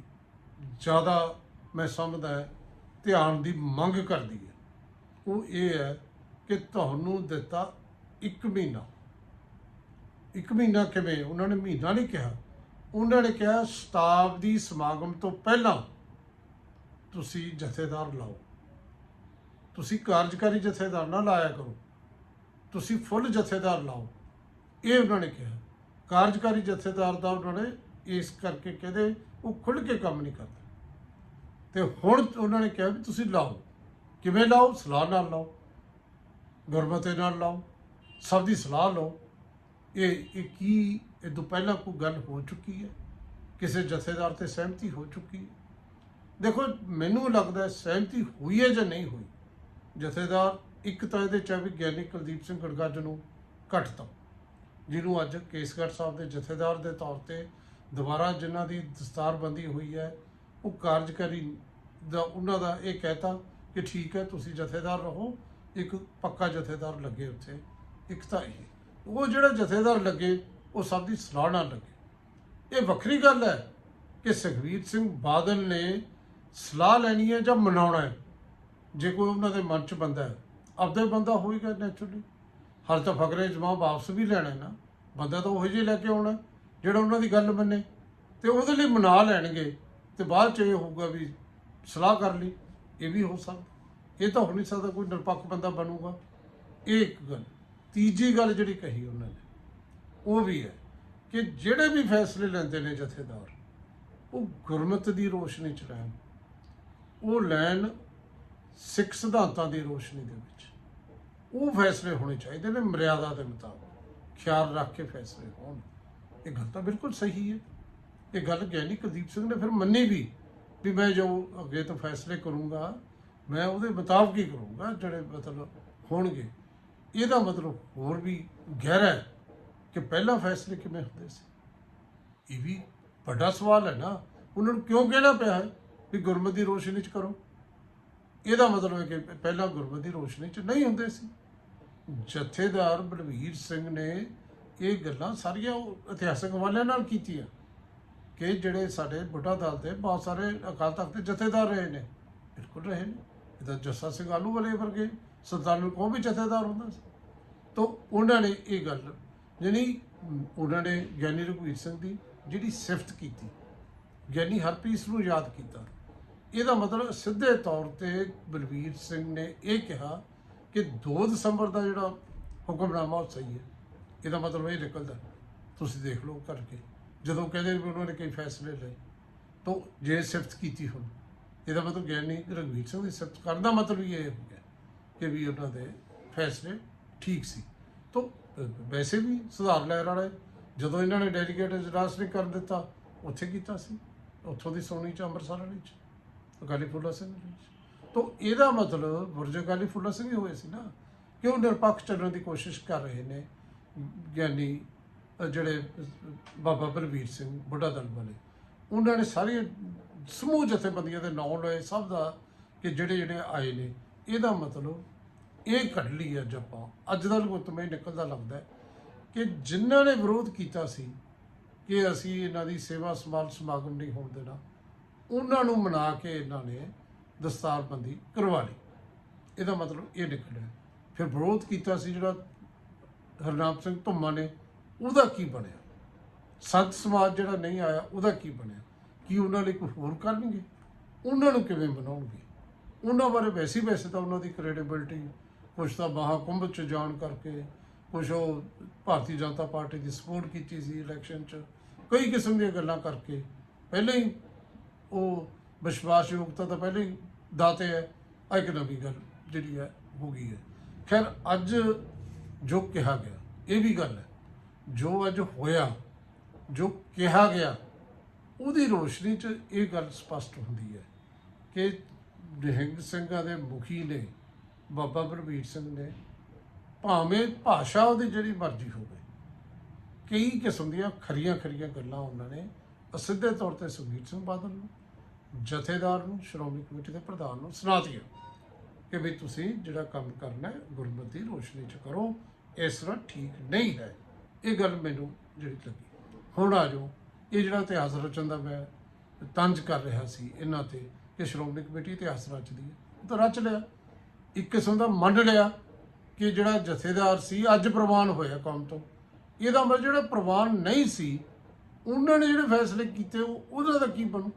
ਜ਼ਿਆਦਾ ਮੈਂ ਸਮਝਦਾ ਹੈ, ਧਿਆਨ ਦੀ ਮੰਗ ਕਰਦੀ ਹੈ। ਉਹ ਇਹ ਹੈ ਕਿ ਤੁਹਾਨੂੰ ਦਿੱਤਾ ਇੱਕ ਮਹੀਨਾ। ਇੱਕ ਮਹੀਨਾ ਕਿਵੇਂ? ਉਹਨਾਂ ਨੇ ਮਹੀਨਾ ਨਹੀਂ ਕਿਹਾ। ਉਹਨਾਂ ਨੇ ਕਿਹਾ ਸ਼ਤਾਬਦੀ ਸਮਾਗਮ ਤੋਂ ਪਹਿਲਾਂ ਤੁਸੀਂ ਜਥੇਦਾਰ ਲਾਓ। ਤੁਸੀਂ ਕਾਰਜਕਾਰੀ ਜਥੇਦਾਰ ਨਾ ਲਾਇਆ ਕਰੋ। ਤੁਸੀਂ ਫੁੱਲ ਜਥੇਦਾਰ ਲਾਓ। ਇਹ ਉਹਨਾਂ ਨੇ ਕਿਹਾ। ਕਾਰਜਕਾਰੀ ਜਥੇਦਾਰ ਦਾ ਉਹਨਾਂ ਨੇ ਇਸ ਕਰਕੇ ਕਹਿੰਦੇ, ਉਹ ਖੁੱਲ ਕੇ ਕੰਮ ਨਹੀਂ ਕਰਦਾ। ਤੇ ਹੁਣ ਉਹਨਾਂ ਨੇ ਕਿਹਾ ਵੀ ਤੁਸੀਂ ਲਾਓ। ਕਿਵੇਂ ਲਾਓ? ਸਲਾਹ ਨਾਲ ਲਾਓ। ਗੁਰਮਤੇ ਨਾਲ ਲਾਓ। ਸਭ ਦੀ ਸਲਾਹ ਲਓ। ਇਹ ਇਹ ਕੀ, ਇਹ ਤੋਂ ਪਹਿਲਾਂ ਕੋਈ ਗੱਲ ਹੋ ਚੁੱਕੀ ਹੈ? ਕਿਸੇ ਜਥੇਦਾਰ ਤੇ ਸਹਿਮਤੀ ਹੋ ਚੁੱਕੀ ਹੈ? ਦੇਖੋ, ਮੈਨੂੰ ਲੱਗਦਾ ਸਹਿਮਤੀ ਹੋਈ ਹੈ ਜਾਂ ਨਹੀਂ ਹੋਈ? ਜਥੇਦਾਰ ਇੱਕ ਤਾਂ ਇਹਦੇ ਚ ਹੈ ਕੁਲਦੀਪ ਸਿੰਘ ਗੜਗੱਜ ਨੂੰ ਘਟਤਾ। ਜਿਹਨੂੰ ਅੱਜ ਕੇਸਗੜ੍ਹ ਸਾਹਿਬ ਦੇ ਜਥੇਦਾਰ ਦੇ ਤੌਰ ਤੇ ਦੁਬਾਰਾ ਜਿਨ੍ਹਾਂ ਦੀ ਦਸਤਾਰਬੰਦੀ ਹੋਈ ਹੈ, ਉਹ ਕਾਰਜਕਾਰੀ ਦਾ ਉਹਨਾਂ ਦਾ ਇਹ ਕਹਿਤਾ ਕਿ ਠੀਕ ਹੈ, ਤੁਸੀਂ ਜਥੇਦਾਰ ਰਹੋ, ਇੱਕ ਪੱਕਾ ਜਥੇਦਾਰ ਲੱਗੇ ਉੱਥੇ। ਇੱਕ ਤਾਂ ਇਹ। ਉਹ ਜਿਹੜਾ ਜਥੇਦਾਰ ਲੱਗੇ, ਉਹ ਸਭ ਦੀ ਸਲਾਹ ਨਾਲ ਲੱਗੇ। ਇਹ ਵੱਖਰੀ ਗੱਲ ਹੈ ਕਿ ਸੁਖਬੀਰ ਸਿੰਘ ਬਾਦਲ ਨੇ ਸਲਾਹ ਲੈਣੀ ਹੈ ਜਾਂ ਮਨਾਉਣਾ ਹੈ। ਜੇ ਕੋਈ ਉਹਨਾਂ ਦੇ ਮਨ 'ਚ ਬੰਦਾ ਹੈ, ਆਪਦਾ ਬੰਦਾ ਹੋਏਗਾ ਨੈਚੁਰਲੀ ਹਰ ਤਾਂ ਫਕਰੇ ਜਮਾ ਵਾਪਸ ਵੀ ਲੈਣਾ ਨਾ। ਬੰਦਾ ਤਾਂ ਉਹੋ ਜਿਹੇ ਲੈ ਕੇ ਆਉਣਾ, ਜਿਹੜਾ ਉਹਨਾਂ ਦੀ ਗੱਲ ਮੰਨੇ। ਤੇ ਉਹਦੇ ਲਈ ਮਨਾ ਲੈਣਗੇ ਤੇ ਬਾਅਦ ਚ ਇਹ ਹੋਊਗਾ ਵੀ ਸਲਾਹ ਕਰ ਲਈ, ਇਹ ਵੀ ਹੋ ਸਕਦਾ। ਇਹ ਤਾਂ ਹੋ ਨਹੀਂ ਸਕਦਾ ਕੋਈ ਨਿਰਪੱਖ ਬੰਦਾ ਬਣੂਗਾ। ਇਹ ਇੱਕ ਗੱਲ। ਤੀਜੀ ਗੱਲ ਜਿਹੜੀ ਕਹੀ ਉਹਨਾਂ ਨੇ, ਉਹ ਵੀ ਹੈ ਕਿ ਜਿਹੜੇ ਵੀ ਫੈਸਲੇ ਲੈਂਦੇ ਨੇ ਜਥੇਦਾਰ, ਉਹ ਗੁਰਮਤਿ ਦੀ ਰੋਸ਼ਨੀ ਚ ਲੈਣ ਉਹ ਲੈਣ ਸਿੱਖ ਸਿਧਾਂਤਾਂ ਦੀ ਰੋਸ਼ਨੀ ਦੇ ਵਿੱਚ। ਉਹ ਫੈਸਲੇ ਹੋਣੇ ਚਾਹੀਦੇ ਨੇ ਮਰਿਆਦਾ ਦੇ ਮੁਤਾਬਕ, ਖਿਆਲ ਰੱਖ ਕੇ ਫੈਸਲੇ ਹੋਣ। ਇਹ ਗੱਲ ਤਾਂ ਬਿਲਕੁਲ ਸਹੀ ਹੈ। ਇਹ ਗੱਲ ਗਿਆਨੀ ਕੁਲਦੀਪ ਸਿੰਘ ਨੇ ਫਿਰ ਮੰਨੀ ਵੀ ਵੀ ਮੈਂ ਜੋ ਅੱਗੇ ਤੋਂ ਫੈਸਲੇ ਕਰੂੰਗਾ, ਮੈਂ ਉਹਦੇ ਮੁਤਾਬਕ ਹੀ ਕਰੂੰਗਾ, ਜਿਹੜੇ ਮਤਲਬ ਹੋਣਗੇ। ਇਹਦਾ ਮਤਲਬ ਹੋਰ ਵੀ ਗਹਿਰਾ ਹੈ ਕਿ ਪਹਿਲਾਂ ਫੈਸਲੇ ਕਿਵੇਂ ਹੁੰਦੇ ਸੀ। ਇਹ ਵੀ ਵੱਡਾ ਸਵਾਲ ਹੈ ਨਾ। ਉਹਨਾਂ ਨੂੰ ਕਿਉਂ ਕਹਿਣਾ ਪਿਆ ਹੈ ਵੀ ਗੁਰਮਤਿ ਦੀ ਰੋਸ਼ਨੀ 'ਚ ਕਰੋ? ਇਹਦਾ ਮਤਲਬ ਹੈ ਕਿ ਪਹਿਲਾਂ ਗੁਰਮਤਿ ਦੀ ਰੋਸ਼ਨੀ 'ਚ ਨਹੀਂ ਹੁੰਦੇ ਸੀ। ਜਥੇਦਾਰ ਬਲਵੀਰ ਸਿੰਘ ਨੇ ਇਹ ਗੱਲਾਂ ਸਾਰੀਆਂ ਇਤਿਹਾਸਕ ਹਵਾਲਿਆਂ ਨਾਲ ਕੀਤੀਆਂ ਕਿ ਜਿਹੜੇ ਸਾਡੇ ਬੁੱਢਾ ਦਲ ਦੇ ਬਹੁਤ ਸਾਰੇ ਅਕਾਲ ਤਖਤ ਦੇ ਜਥੇਦਾਰ ਰਹੇ ਨੇ। ਬਿਲਕੁਲ ਰਹੇ ਨੇ। ਇਹਦਾ ਜੱਸਾ ਸਿੰਘ ਆਲੂ ਵਾਲੇ ਵਰਗੇ ਸਰਦਾਰ ਨੂੰ ਵੀ ਜਥੇਦਾਰ ਹੁੰਦਾ ਸੀ। ਤਾਂ ਉਹਨਾਂ ਨੇ ਇਹ ਗੱਲ, ਯਾਨੀ ਉਹਨਾਂ ਨੇ ਗਿਆਨੀ ਰਘਵੀਰ ਸਿੰਘ ਦੀ ਜਿਹੜੀ ਸਿਫਤ ਕੀਤੀ, ਗਿਆਨੀ ਹਰਪ੍ਰੀਤ ਨੂੰ ਯਾਦ ਕੀਤਾ। ਇਹਦਾ ਮਤਲਬ ਸਿੱਧੇ ਤੌਰ ਤੇ ਬਲਵੀਰ ਸਿੰਘ ਨੇ ਇਹ ਕਿਹਾ ਕਿ 2 ਦਸੰਬਰ ਦਾ ਜਿਹੜਾ ਹੁਕਮਨਾਮਾ ਉਹ ਸਹੀ ਹੈ। ਇਹਦਾ ਮਤਲਬ ਇਹ ਨਿਕਲਦਾ, ਤੁਸੀਂ ਦੇਖ ਲਓ ਕਰਕੇ। ਜਦੋਂ ਕਹਿੰਦੇ ਵੀ ਉਹਨਾਂ ਨੇ ਕਈ ਫੈਸਲੇ ਲਏ, ਤਾਂ ਜੇ ਸਿਫਤ ਕੀਤੀ ਹੁਣ ਇਹਦਾ ਮਤਲਬ ਗਿਆਨੀ ਰਘਵੀਰ ਸਿੰਘ ਦੀ ਸਿਫਤ ਕਰਨ ਦਾ ਮਤਲਬ ਹੀ ਇਹ ਹੋ ਗਿਆ। ਕਿ ਵੀ ਉਹਨਾਂ ਦੇ ਫੈਸਲੇ ਠੀਕ ਸੀ। ਤਾਂ, ਵੈਸੇ ਵੀ ਸੁਧਾਰ ਲਹਿਰ ਵਾਲੇ ਜਦੋਂ ਇਹਨਾਂ ਨੇ ਡੈਲੀਗੇਟ ਇਜਲਾਸ ਨਹੀਂ ਕਰ ਦਿੱਤਾ, ਉੱਥੇ ਕੀਤਾ ਸੀ। ਉੱਥੋਂ ਦੀ ਸੋਣੀ ਚ, ਅੰਮ੍ਰਿਤਸਰ ਵਾਲੀ ਚ ਅਕਾਲੀ ਫੁੱਲਾ ਸਿੰਘ ਵਾਲੀ ਤਾਂ, ਇਹਦਾ ਮਤਲਬ ਬੁਰਜ ਅਕਾਲੀ ਫੁੱਲਾ ਸਿੰਘ ਹੀ ਹੋਏ ਸੀ ਨਾ। ਕਿ ਉਹ ਨਿਰਪੱਖ ਚੱਲਣ ਦੀ ਕੋਸ਼ਿਸ਼ ਕਰ ਰਹੇ ਨੇ? ਗਿਆਨੀ ਜਿਹੜੇ ਬਾਬਾ ਬਲਵੀਰ ਸਿੰਘ, ਬੁੱਢਾ ਦਲ ਵਾਲੇ। ਉਹਨਾਂ ਨੇ ਸਾਰੀਆਂ ਸਮੂਹ ਜਥੇਬੰਦੀਆਂ ਦੇ ਨਾਂ ਲਏ, ਸਭ ਦਾ ਕਿ ਜਿਹੜੇ ਜਿਹੜੇ ਆਏ ਨੇ। ਇਹਦਾ ਮਤਲਬ ਇਹ ਕੱਢ ਲਈ ਅੱਜ ਆਪਾਂ। ਅੱਜ ਦਾ ਲਗੁੱਤਮਾ ਹੀ ਨਿਕਲਦਾ ਲੱਗਦਾ ਕਿ ਜਿਨ੍ਹਾਂ ਨੇ ਵਿਰੋਧ ਕੀਤਾ ਸੀ ਕਿ ਅਸੀਂ ਇਹਨਾਂ ਦੀ ਸੇਵਾ ਸੰਭਾਲ ਸਮਾਗਮ ਨਹੀਂ ਹੋਣ ਦੇਣਾ, ਉਹਨਾਂ ਨੂੰ ਮਨਾ ਕੇ ਇਹਨਾਂ ਨੇ ਦਸਤਾਰਬੰਦੀ ਕਰਵਾ ਲਈ। ਇਹਦਾ ਮਤਲਬ ਇਹ ਨਿਕਲਿਆ। ਫਿਰ ਵਿਰੋਧ ਕੀਤਾ ਸੀ ਜਿਹੜਾ ਹਰਨਾਮ ਸਿੰਘ ਧੁੰਮਾ ਨੇ, ਉਹਦਾ ਕੀ ਬਣਿਆ? ਸੰਤ ਸਮਾਜ ਜਿਹੜਾ ਨਹੀਂ ਆਇਆ, ਉਹਦਾ ਕੀ ਬਣਿਆ? ਕੀ ਉਹਨਾਂ ਲਈ ਕੋਈ ਹੋਰ ਕਰਨਗੇ? ਉਹਨਾਂ ਨੂੰ ਕਿਵੇਂ ਬਣਾਉਣਗੇ ਉਹਨਾਂ ਬਾਰੇ ਵੈਸੀ ਵੈਸੇ ਤਾਂ ਉਹਨਾਂ ਦੀ ਕ੍ਰੈਡੀਬਿਲਟੀ ਕੁਛ ਤਾਂ ਮਹਾਕੁੰਭ ਚ ਜਾਣ ਕਰਕੇ, ਕੁਛ ਉਹ ਭਾਰਤੀ ਜਨਤਾ ਪਾਰਟੀ ਦੀ ਸਪੋਰਟ ਕੀਤੀ ਸੀ ਇਲੈਕਸ਼ਨ ਚ। ਕਈ ਕਿਸਮ ਦੀਆਂ ਗੱਲਾਂ ਕਰਕੇ। ਪਹਿਲਾਂ ਹੀ ਉਹ ਵਿਸ਼ਵਾਸਯੋਗਤਾ ਤਾਂ ਪਹਿਲਾਂ ਹੀ ਦਾਤੇ ਹੈ। ਆ ਇੱਕ ਨਵੀਂ ਗੱਲ ਜਿਹੜੀ ਹੈ, ਹੋ ਗਈ ਹੈ। ਖੈਰ, ਅੱਜ ਜੋ ਕਿਹਾ ਗਿਆ, ਇਹ ਵੀ ਗੱਲ ਹੈ। ਜੋ ਅੱਜ ਹੋਇਆ, ਜੋ ਕਿਹਾ ਗਿਆ, ਉਹਦੀ ਰੋਸ਼ਨੀ 'ਚ ਇਹ ਗੱਲ ਸਪਸ਼ਟ ਹੁੰਦੀ ਹੈ ਕਿ ਨਿਹੰਗ ਸਿੰਘਾਂ ਦੇ ਮੁਖੀ ਨੇ, ਬਾਬਾ ਬਲਵੀਰ ਸਿੰਘ ਨੇ, ਭਾਵੇਂ ਭਾਸ਼ਾ ਉਹਦੀ ਜਿਹੜੀ ਮਰਜ਼ੀ ਹੋਵੇ, ਕਈ ਕਿਸਮ ਦੀਆਂ ਖਰੀਆਂ ਖਰੀਆਂ ਗੱਲਾਂ ਉਹਨਾਂ ਨੇ ਅਸਿੱਧੇ ਤੌਰ ਤੇ ਸੁਖਬੀਰ ਸਿੰਘ ਬਾਦਲ ਨੂੰ, ਜਥੇਦਾਰ ਨੂੰ, ਸ਼੍ਰੋਮਣੀ ਕਮੇਟੀ ਦੇ ਪ੍ਰਧਾਨ ਨੂੰ ਸੁਣਾਤੀਆਂ ਕਿ ਵੀ ਤੁਸੀਂ ਜਿਹੜਾ ਕੰਮ ਕਰਨਾ ਹੈ, ਗੁਰਮਤਿ ਦੀ ਰੋਸ਼ਨੀ 'ਚ ਕਰੋ, ਇਸ ਤਰ੍ਹਾਂ ਠੀਕ ਨਹੀਂ ਹੈ। ਇਹ ਗੱਲ ਮੈਨੂੰ ਜਿਹੜੀ ਲੱਗੀ। ਹੁਣ ਆ ਜਾਓ। ਇਹ ਜਿਹੜਾ ਇਤਿਹਾਸ ਰਚਣ ਦਾ ਮੈਂ ਤੰਜ ਕਰ ਰਿਹਾ ਸੀ, ਇਹਨਾਂ ਤੇ ਕਿ ਸ਼੍ਰੋਮਣੀ ਕਮੇਟੀ ਇਤਿਹਾਸ ਰਚਦੀ ਹੈ। ਉਹ ਤਾਂ ਰਚ ਲਿਆ। ਇੱਕ ਕਿਸਮ ਦਾ ਮੰਨ ਲਿਆ ਕਿ ਜਿਹੜਾ ਜਥੇਦਾਰ ਸੀ, ਅੱਜ ਪ੍ਰਵਾਨ ਹੋਇਆ ਕੌਮ ਤੋਂ। ਇਹਦਾ ਮਤਲਬ ਜਿਹੜਾ ਪ੍ਰਵਾਨ ਨਹੀਂ ਸੀ, ਉਹਨਾਂ ਨੇ ਜਿਹੜੇ ਫੈਸਲੇ ਕੀਤੇ, ਉਹ ਉਹਦਾ ਤਾਂ ਕੀ ਬਣੂ?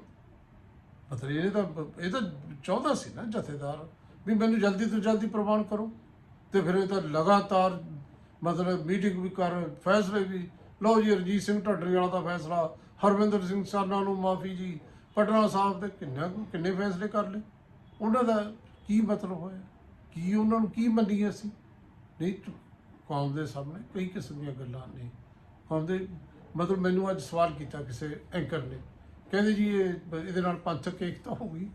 ਮਤਲਬ ਇਹ ਤਾਂ ਇਹ ਤਾਂ ਚਾਹੁੰਦਾ ਸੀ ਨਾ ਜਥੇਦਾਰ ਵੀ ਮੈਨੂੰ ਜਲਦੀ ਤੋਂ ਜਲਦੀ ਪ੍ਰਵਾਨ ਕਰੋ। ਤੇ ਫਿਰ ਇਹ ਤਾਂ ਲਗਾਤਾਰ ਮਤਲਬ ਮੀਟਿੰਗ ਵੀ ਕਰ ਫੈਸਲੇ ਵੀ। ਲਓ ਜੀ ਰਜੀਤ ਸਿੰਘ ਢੱਡਰੀ ਵਾਲਾ ਦਾ ਫੈਸਲਾ ਹਰਵਿੰਦਰ ਸਿੰਘ ਸਰਨਾ ਨੂੰ ਮਾਫੀ ਜੀ ਪਟਨਾ ਸਾਹਿਬ ਦੇ ਕਿੰਨਾ ਕੁ- ਕਿੰਨੇ ਫੈਸਲੇ ਕਰ ਲਏ? ਉਹਨਾਂ ਦਾ ਕੀ ਮਤਲਬ ਹੋਇਆ? ਕੀ ਉਹਨਾਂ ਨੂੰ ਕੀ ਮੰਨੀ ਅਸੀਂ? ਨਹੀਂ ਕੌਮ ਦੇ ਸਾਹਮਣੇ ਕਈ ਕਿਸਮ ਦੀਆਂ ਗੱਲਾਂ ਨੇ। ਕੌਮ ਦੇ ਮਤਲਬ ਮੈਨੂੰ ਅੱਜ ਸਵਾਲ ਕੀਤਾ ਕਿਸੇ ਐਂਕਰ ਨੇ। ਕਹਿੰਦੇ ਜੀ ਇਹਦੇ ਨਾਲ ਪੰਥਕ ਏਕਤਾ ਹੋ ਗਈ।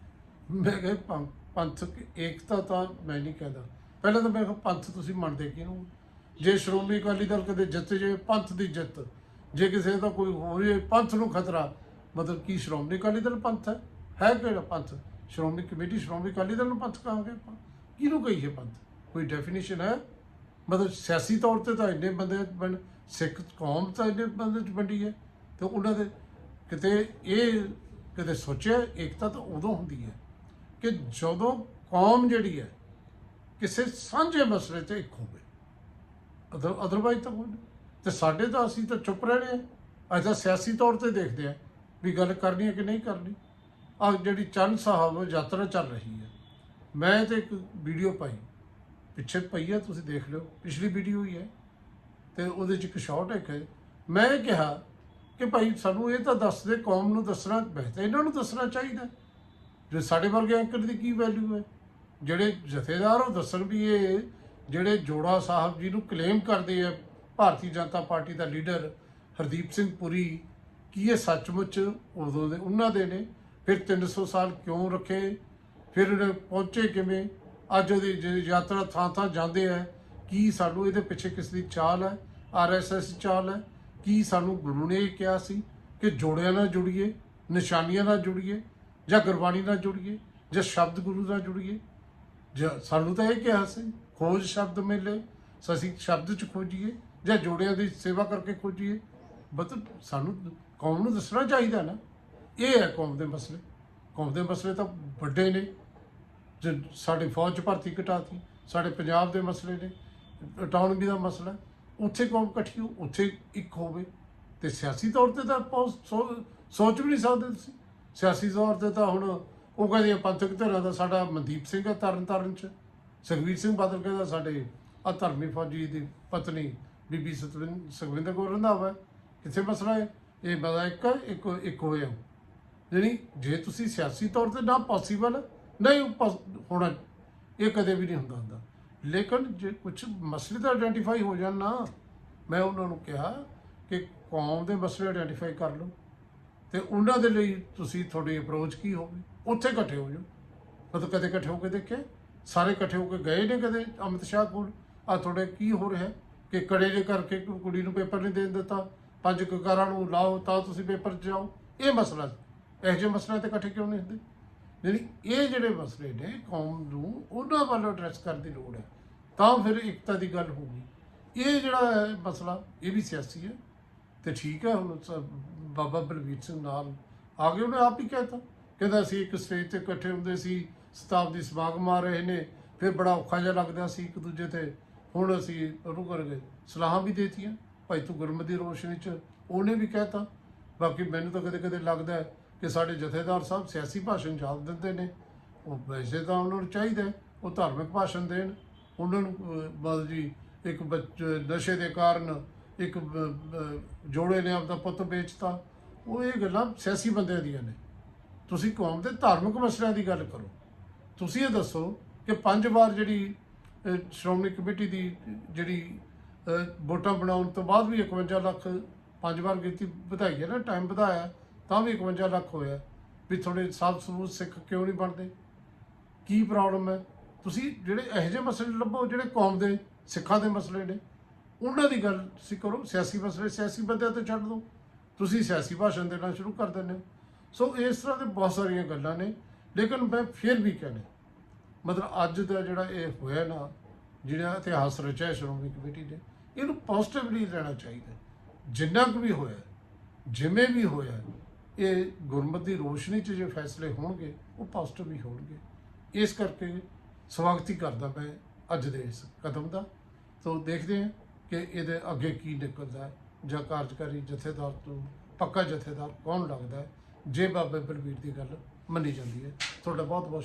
ਮੈਂ ਕਿਹਾ ਪੰਥਕ ਏਕਤਾ ਤਾਂ ਮੈਂ ਨਹੀਂ ਕਹਿੰਦਾ। ਪਹਿਲਾਂ ਤਾਂ ਮੈਂ ਕਿਹਾ, ਪੰਥ ਤੁਸੀਂ ਮੰਨਦੇ ਕਿਹਨੂੰ? ਜੇ ਸ਼੍ਰੋਮਣੀ ਅਕਾਲੀ ਦਲ ਕਦੇ ਜਿੱਤ ਜੇ ਪੰਥ ਦੀ ਜਿੱਤ। ਜੇ ਕਿਸੇ ਦਾ ਕੋਈ ਹੋ ਜੇ ਪੰਥ ਨੂੰ ਖਤਰਾ। ਮਤਲਬ ਕੀ ਸ਼੍ਰੋਮਣੀ ਅਕਾਲੀ ਦਲ ਪੰਥ ਹੈ? ਹੈ ਕਿਹੜਾ ਪੰਥ? ਸ਼੍ਰੋਮਣੀ ਕਮੇਟੀ, ਸ਼੍ਰੋਮਣੀ ਅਕਾਲੀ ਦਲ ਨੂੰ ਪੰਥ ਕਹਾਂਗੇ ਆਪਾਂ। ਕਿਹਨੂੰ ਕਹੀਏ ਪੰਥ? ਕੋਈ ਡੈਫੀਨੇਸ਼ਨ ਹੈ? ਮਤਲਬ ਸਿਆਸੀ ਤੌਰ ਤੇ ਤਾਂ ਇੰਨੇ ਬੰਦੇ ਬਣ, ਸਿੱਖ ਕੌਮ ਤਾਂ ਇੰਨੇ ਬੰਦੇ ਚ ਵੰਡੀ ਹੈ। ਤੇ ਉਹਨਾਂ ਦੇ ਕਿਤੇ ਇਹ ਕਿਤੇ ਸੋਚਿਆ ਏਕਤਾ ਤਾਂ ਉਦੋਂ ਹੁੰਦੀ ਹੈ ਕਿ ਜਦੋਂ ਕੌਮ ਜਿਹੜੀ ਹੈ ਕਿਸੇ ਸਾਂਝੇ ਮਸਲੇ ਤੇ ਇੱਕ ਹੋਵੇ। ਅਦਰ ਅਦਰਵਾਈਜ਼ ਤਾਂ ਕੋਈ ਨਹੀਂ। ਤੇ ਸਾਡੇ ਤਾਂ ਅਸੀਂ ਤਾਂ ਚੁੱਪ ਰਹਿਣੇ ਆ। ਅਸੀਂ ਤਾਂ ਸਿਆਸੀ ਤੌਰ ਤੇ ਦੇਖਦੇ ਆ। ਵੀ ਗੱਲ ਕਰਨੀ ਹੈ ਕਿ ਨਹੀਂ ਕਰਨੀ। ਆ ਜਿਹੜੀ ਚੰਨ ਸਾਹਿਬ ਯਾਤਰਾ ਚੱਲ ਰਹੀ ਹੈ। ਮੈਂ ਤੇ ਇੱਕ ਵੀਡੀਓ ਪਾਈ। ਪਿੱਛੇ ਪਈ ਹੈ ਤੁਸੀਂ ਦੇਖ ਲਿਓ। ਪਿਛਲੀ ਵੀਡੀਓ ਹੀ ਹੈ। ਤੇ ਉਹਦੇ ਚ ਇੱਕ ਸ਼ਾਰਟ ਹੈ। ਮੈਂ ਇਹ ਕਿਹਾ ਕਿ ਭਾਈ ਸਾਨੂੰ ਇਹ ਤਾਂ ਦੱਸ ਦੇ, ਕੌਮ ਨੂੰ ਦੱਸਣਾ ਬਹਿਤਾ ਇਹਨਾਂ ਨੂੰ ਦੱਸਣਾ ਚਾਹੀਦਾ। ਜੇ ਸਾਡੇ ਵਰਗੇ ਐਂਕਰ ਦੀ ਕੀ ਵੈਲਿਊ ਹੈ? ਜਿਹੜੇ ਜਥੇਦਾਰ ਉਹ ਦੱਸਣ ਵੀ ਇਹ ਜਿਹੜੇ ਜੋੜਾ ਸਾਹਿਬ ਜੀ ਨੂੰ ਕਲੇਮ ਕਰਦੇ ਆ, ਭਾਰਤੀ ਜਨਤਾ ਪਾਰਟੀ ਦਾ ਲੀਡਰ ਹਰਦੀਪ ਸਿੰਘ ਪੁਰੀ ਕੀ ਇਹ ਸੱਚਮੁੱਚ ਉਦੋਂ ਦੇ ਉਹਨਾਂ ਦੇ ਨੇ? ਫਿਰ 300 ਸਾਲ ਕਿਉਂ ਰੱਖੇ? ਫਿਰ ਪਹੁੰਚੇ ਕਿਵੇਂ? ਅੱਜ ਉਹਦੀ ਜਿਹੜੀ ਯਾਤਰਾ ਥਾਂ ਥਾਂ ਜਾਂਦੇ ਆ, ਕੀ ਸਾਨੂੰ ਇਹਦੇ ਪਿੱਛੇ ਕਿਸ ਦੀ ਚਾਲ ਹੈ? ਆਰਐਸਐਸ ਚਾਲ ਹੈ? ਕੀ ਸਾਨੂੰ ਗੁਰੂ ਨੇ ਇਹ ਕਿਹਾ ਸੀ ਕਿ ਜੋੜਿਆਂ ਨਾਲ ਜੁੜੀਏ, ਨਿਸ਼ਾਨੀਆਂ ਨਾਲ ਜੁੜੀਏ, ਜਾਂ ਗੁਰਬਾਣੀ ਨਾਲ ਜੁੜੀਏ, ਜਾਂ ਸ਼ਬਦ ਗੁਰੂ ਨਾਲ ਜੁੜੀਏ? ਜਾਂ ਸਾਨੂੰ ਤਾਂ ਇਹ ਕਿਹਾ ਸੀ, ਖੋਜ ਸ਼ਬਦ ਮਿਲੇ ਸੋ ਅਸੀਂ ਸ਼ਬਦ ਚ ਖੋਜੀਏ, ਜਾਂ ਜੋੜਿਆਂ ਦੀ ਸੇਵਾ ਕਰਕੇ ਖੋਜੀਏ? ਮਤਲਬ ਸਾਨੂੰ ਕੌਮ ਨੂੰ ਦੱਸਣਾ ਚਾਹੀਦਾ ਨਾ। ਇਹ ਹੈ ਕੌਮ ਦੇ ਮਸਲੇ। ਕੌਮ ਦੇ ਮਸਲੇ ਤਾਂ ਵੱਡੇ ਨੇ। ਜੇ ਸਾਡੇ ਫੌਜ ਚ ਭਰਤੀ ਘਟਾਤੀ, ਸਾਡੇ ਪੰਜਾਬ ਦੇ ਮਸਲੇ ਨੇ ਆਟੋਨਮੀ ਦਾ ਮਸਲਾ। ਉੱਥੇ ਕੌਮ ਇਕੱਠੀ ਹੋ, ਉੱਥੇ ਇੱਕ ਹੋਵੇ। ਤੇ ਸਿਆਸੀ ਤੌਰ ਤੇ ਤਾਂ ਆਪਾਂ ਸੋ- ਸੋਚ ਵੀ ਨਹੀਂ ਸਕਦੇ ਤੁਸੀਂ। ਸਿਆਸੀ ਤੌਰ ਤੇ ਤਾਂ ਹੁਣ ਉਹ ਕਹਿੰਦੇ ਆ, ਪੰਥਕ ਧਿਰਾਂ ਦਾ ਸਾਡਾ ਮਨਦੀਪ ਸਿੰਘ ਹੈ ਤਰਨ ਤਾਰਨ ਚ। ਸੁਖਵੀਰ ਸਿੰਘ ਬਾਦਲ ਕਹਿੰਦਾ ਸਾਡੇ ਆ ਧਰਮੀ ਫੌਜੀ ਦੀ ਪਤਨੀ ਬੀਬੀ ਸਤਵਿੰਦ ਸੁਖਵਿੰਦਰ ਕੌਰ ਰੰਧਾਵਾ ਹੈ। ਕਿੱਥੇ ਮਸਲਾ ਹੈ? ਇਹ ਬੜਾ ਇੱਕ ਹੈ, ਇੱਕ ਇੱਕ ਹੋਇਆ ਯਾਨੀ ਜੇ ਤੁਸੀਂ ਸਿਆਸੀ ਤੌਰ ਤੇ ਨਾ ਪੋਸੀਬਲ ਨਹੀਂ ਉਹ ਹੋਣਾ ਇਹ ਕਦੇ ਵੀ ਨਹੀਂ ਹੁੰਦਾ ਹੁੰਦਾ। ਲੇਕਿਨ ਜੇ ਕੁਝ ਮਸਲੇ ਤਾਂ ਆਇਡੈਂਟੀਫਾਈ ਹੋ ਜਾਣ ਨਾ ਮੈਂ ਉਹਨਾਂ ਨੂੰ ਕਿਹਾ ਕਿ ਕੌਮ ਦੇ ਮਸਲੇ ਆਇਡੈਂਟੀਫਾਈ ਕਰ ਲਓ। ਤੇ ਉਹਨਾਂ ਦੇ ਲਈ ਤੁਸੀਂ ਤੁਹਾਡੀ ਅਪਰੋਚ ਕੀ ਹੋਵੇ ਉੱਥੇ ਇਕੱਠੇ ਹੋ ਜਾਓ। ਮਤਲਬ ਕਦੇ ਇਕੱਠੇ ਹੋ ਕੇ ਦੇਖੇ ਸਾਰੇ ਇਕੱਠੇ ਹੋ ਕੇ ਗਏ ਨੇ ਕਦੇ ਅਮਿਤ ਸ਼ਾਹ ਕੋਲ? ਆ ਤੁਹਾਡੇ ਕੀ ਹੋ ਰਿਹਾ? ਕਿ ਕੜੇ ਦੇ ਕਰਕੇ ਕੁੜੀ ਨੂੰ ਪੇਪਰ ਨਹੀਂ ਦੇਣ ਦਿੱਤਾ? ਪੰਜ ਕਕਾਰਾਂ ਨੂੰ ਲਾਓ ਤਾਂ ਤੁਸੀਂ ਪੇਪਰ 'ਚ ਜਾਓ। ਇਹ ਮਸਲਾ ਇਹੋ ਜਿਹੇ ਮਸਲਿਆਂ ਤੇ ਇਕੱਠੇ ਕਿਉਂ ਨਹੀਂ ਹੁੰਦੇ? ਯਾਨੀ ਇਹ ਜਿਹੜੇ ਮਸਲੇ ਨੇ ਕੌਮ ਨੂੰ, ਉਹਨਾਂ ਵੱਲ ਐਡਰੈਸ ਕਰਨ ਦੀ ਲੋੜ ਹੈ। ਤਾਂ ਫਿਰ ਇਕਤਾ ਦੀ ਗੱਲ ਹੋਊਗੀ ਇਹ ਜਿਹੜਾ ਹੈ ਮਸਲਾ, ਇਹ ਵੀ ਸਿਆਸੀ ਹੈ। ਤੇ ਠੀਕ ਹੈ, ਹੁਣ ਬਾਬਾ ਬਲਵੀਰ ਸਿੰਘ ਨਾਲ ਆ ਗਏ, ਉਹਨੇ ਆਪ ਹੀ ਕਹਿਤਾ ਕਹਿੰਦਾ ਅਸੀਂ ਇੱਕ ਸਟੇਜ ਤੇ ਇਕੱਠੇ ਹੁੰਦੇ ਸੀ ਸ਼ਤਾਬਦੀ ਸਮਾਗਮ ਆ ਰਹੇ ਨੇ, ਫਿਰ ਬੜਾ ਔਖਾ ਜਿਹਾ ਲੱਗਦਾ ਸੀ ਇੱਕ ਦੂਜੇ ਤੇ। ਹੁਣ ਅਸੀਂ ਉਹਨੂੰ ਕਰ ਗਏ ਸਲਾਹਾਂ ਵੀ ਦੇਤੀਆਂ। ਭਾਈ ਤੂੰ ਗੁਰਮਤਿ ਦੀ ਰੋਸ਼ਨੀ ਚ ਉਹਨੇ ਵੀ ਕਹਿਤਾ। ਬਾਕੀ ਮੈਨੂੰ ਤਾਂ ਕਦੇ ਕਦੇ ਲੱਗਦਾ ਕਿ ਸਾਡੇ ਜਥੇਦਾਰ ਸਾਹਿਬ ਸਿਆਸੀ ਭਾਸ਼ਣ ਜ਼ਿਆਦਾ ਦਿੰਦੇ ਨੇ। ਉਹ ਵੈਸੇ ਤਾਂ ਉਹਨਾਂ ਨੂੰ ਚਾਹੀਦਾ ਉਹ ਧਾਰਮਿਕ ਭਾਸ਼ਣ ਦੇਣ। ਉਹਨਾਂ ਨੂੰ ਅਹ, ਮਤਲਬ ਜੀ ਇੱਕ ਬੱਚ ਨਸ਼ੇ ਦੇ ਕਾਰਨ ਇੱਕ ਜੋੜੇ ਨੇ ਆਪਦਾ ਪੁੱਤ ਵੇਚਤਾ। ਉਹ ਇਹ ਗੱਲਾਂ ਸਿਆਸੀ ਬੰਦਿਆਂ ਦੀਆਂ ਨੇ। ਤੁਸੀਂ ਕੌਮ ਦੇ ਧਾਰਮਿਕ ਮਸਲਿਆਂ ਦੀ ਗੱਲ ਕਰੋ। ਤੁਸੀਂ ਇਹ ਦੱਸੋ ਕਿ ਪੰਜ ਵਾਰ ਜਿਹੜੀ ਸ਼੍ਰੋਮਣੀ ਕਮੇਟੀ ਦੀ ਜਿਹੜੀ ਵੋਟਾਂ ਬਣਾਉਣ ਤੋਂ ਬਾਅਦ ਵੀ 51 ਲੱਖ ਪੰਜ ਵਾਰ ਗਿਣਤੀ ਵਧਾਈ ਹੈ ਨਾ ਟਾਈਮ ਵਧਾਇਆ, ਤਾਂ ਵੀ 51 ਲੱਖ ਹੋਇਆ। ਵੀ ਥੋੜੇ ਸਾਫ਼ ਸਬੂਤ ਸਿੱਖ ਕਿਉਂ ਨਹੀਂ ਬਣਦੇ? ਕੀ ਪ੍ਰੋਬਲਮ ਹੈ? ਤੁਸੀਂ ਜਿਹੜੇ ਇਹੋ ਜਿਹੇ ਮਸਲੇ ਲੱਭੋ ਜਿਹੜੇ ਕੌਮ ਦੇ, ਸਿੱਖਾਂ ਦੇ ਮਸਲੇ ਨੇ। ਉਹਨਾਂ ਦੀ ਗੱਲ ਤੁਸੀਂ ਕਰੋ, ਸਿਆਸੀ ਮਸਲੇ, ਸਿਆਸੀ ਬੰਦਿਆਂ ਤੇ ਛੱਡ ਦਿਓ। ਤੁਸੀਂ ਸਿਆਸੀ ਭਾਸ਼ਣ ਦੇਣਾ ਸ਼ੁਰੂ ਕਰ ਦਿੰਦੇ ਹੋ। ਸੋ ਇਸ ਤਰ੍ਹਾਂ ਦੇ ਬਹੁਤ ਸਾਰੀਆਂ ਗੱਲਾਂ ਨੇ, ਲੇਕਿਨ ਮੈਂ ਫਿਰ ਵੀ ਕਹਿੰਦਾ, ਮਤਲਬ ਅੱਜ ਦਾ ਜਿਹੜਾ ਇਹ ਹੋਇਆ ਨਾ, ਜਿਹੜਾ ਇਤਿਹਾਸ ਰਚਿਆ ਸ਼੍ਰੋਮਣੀ ਕਮੇਟੀ ਨੇ ਇਹਨੂੰ ਪੋਜ਼ਿਟਿਵਲੀ ਲੈਣਾ ਚਾਹੀਦਾ। ਜਿੰਨਾ ਕੁ ਵੀ ਹੋਇਆ, ਜਿਵੇਂ ਵੀ ਹੋਇਆ, ਇਹ ਗੁਰਮਤਿ ਦੀ ਰੋਸ਼ਨੀ 'ਚ ਜੇ ਫੈਸਲੇ ਹੋਣਗੇ, ਉਹ ਪੋਜ਼ਿਟਿਵ ਹੀ ਹੋਣਗੇ। ਇਸ ਕਰਕੇ ਸਵਾਗਤੀ ਕਰਦਾ ਮੈਂ ਅੱਜ ਦੇ ਇਸ ਕਦਮ ਦਾ। ਤੋਂ ਦੇਖਦੇ ਹਾਂ ਕਿ ਇਹਦੇ ਅੱਗੇ ਕੀ ਨਿਕਲਦਾ ਜਾਂ ਕਾਰਜਕਾਰੀ ਜਥੇਦਾਰ ਤੋਂ ਪੱਕਾ ਜਥੇਦਾਰ ਕੌਣ ਲੱਗਦਾ ਜੇ ਬਾਬੇ ਬਲਬੀਰ ਦੀ ਗੱਲ ਮੰਨੀ ਜਾਂਦੀ ਹੈ। ਤੁਹਾਡਾ ਬਹੁਤ ਬਹੁਤ